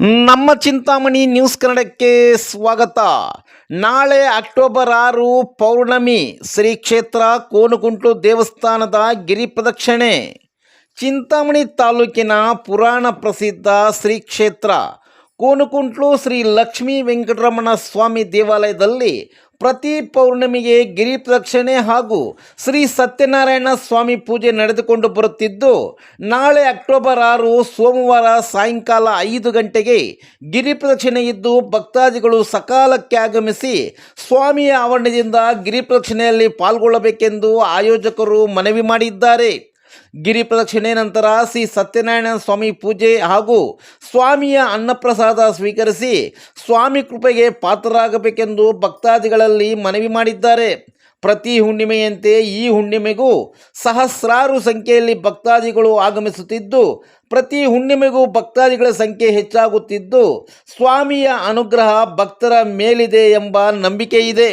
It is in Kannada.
ನಮ್ಮ ಚಿಂತಾಮಣಿ ನ್ಯೂಸ್ ಕನ್ನಡಕ್ಕೆ ಸ್ವಾಗತ. ನಾಳೆ ಅಕ್ಟೋಬರ್ ಆರು ಪೌರ್ಣಮಿ, ಶ್ರೀ ಕ್ಷೇತ್ರ ಕೋನುಕುಂಟು ದೇವಸ್ಥಾನದ ಗಿರಿ ಪ್ರದಕ್ಷಿಣೆ. ಚಿಂತಾಮಣಿ ತಾಲೂಕಿನ ಪುರಾಣ ಪ್ರಸಿದ್ಧ ಶ್ರೀ ಕ್ಷೇತ್ರ ಕೋನುಕುಂಟ್ಲು ಶ್ರೀ ಲಕ್ಷ್ಮೀ ವೆಂಕಟರಮಣ ಸ್ವಾಮಿ ದೇವಾಲಯದಲ್ಲಿ ಪ್ರತಿ ಪೌರ್ಣಿಮೆಗೆ ಗಿರಿ ಪ್ರದಕ್ಷಿಣೆ ಹಾಗೂ ಶ್ರೀ ಸತ್ಯನಾರಾಯಣ ಸ್ವಾಮಿ ಪೂಜೆ ನಡೆದುಕೊಂಡು ಬರುತ್ತಿದ್ದು, ನಾಳೆ ಅಕ್ಟೋಬರ್ ಆರು, ಸೋಮವಾರ ಸಾಯಂಕಾಲ ಐದು ಗಂಟೆಗೆ ಗಿರಿ ಪ್ರದಕ್ಷಿಣೆ ಇದ್ದು ಭಕ್ತಾದಿಗಳು ಸಕಾಲಕ್ಕೆ ಆಗಮಿಸಿ ಸ್ವಾಮಿಯ ಆವರಣದಿಂದ ಗಿರಿ ಪ್ರದಕ್ಷಿಣೆಯಲ್ಲಿ ಪಾಲ್ಗೊಳ್ಳಬೇಕೆಂದು ಆಯೋಜಕರು ಮನವಿ ಮಾಡಿದ್ದಾರೆ. ಗಿರಿ ಪ್ರದಕ್ಷಿಣೆ ನಂತರ ಶ್ರೀ ಸತ್ಯನಾರಾಯಣ ಸ್ವಾಮಿ ಪೂಜೆ ಹಾಗೂ ಸ್ವಾಮಿಯ ಅನ್ನಪ್ರಸಾದ ಸ್ವೀಕರಿಸಿ ಸ್ವಾಮಿ ಕೃಪೆಗೆ ಪಾತ್ರರಾಗಬೇಕೆಂದು ಭಕ್ತಾದಿಗಳಲ್ಲಿ ಮನವಿ ಮಾಡಿದ್ದಾರೆ. ಪ್ರತಿ ಹುಣ್ಣಿಮೆಯಂತೆ ಈ ಹುಣ್ಣಿಮೆಗೂ ಸಹಸ್ರಾರು ಸಂಖ್ಯೆಯಲ್ಲಿ ಭಕ್ತಾದಿಗಳು ಆಗಮಿಸುತ್ತಿದ್ದು, ಪ್ರತಿ ಹುಣ್ಣಿಮೆಗೂ ಭಕ್ತಾದಿಗಳ ಸಂಖ್ಯೆ ಹೆಚ್ಚಾಗುತ್ತಿದ್ದು, ಸ್ವಾಮಿಯ ಅನುಗ್ರಹ ಭಕ್ತರ ಮೇಲಿದೆ ಎಂಬ ನಂಬಿಕೆ ಇದೆ